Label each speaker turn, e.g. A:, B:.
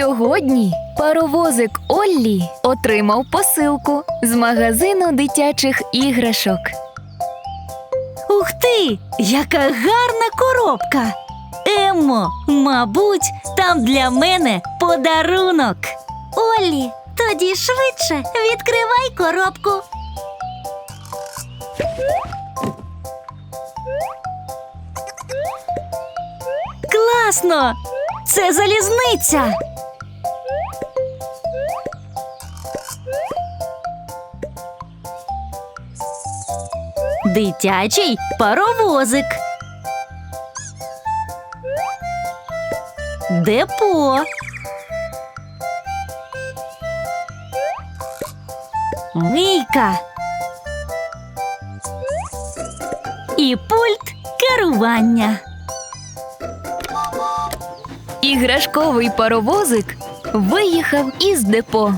A: Сьогодні паровозик Оллі отримав посилку з магазину дитячих іграшок.
B: Ух ти! Яка гарна коробка! Еммо, мабуть, там для мене подарунок. Олі, тоді швидше відкривай коробку. Класно! Це залізниця. Дитячий паровозик. Депо. Мийка. І пульт керування.
A: Іграшковий паровозик виїхав із депо.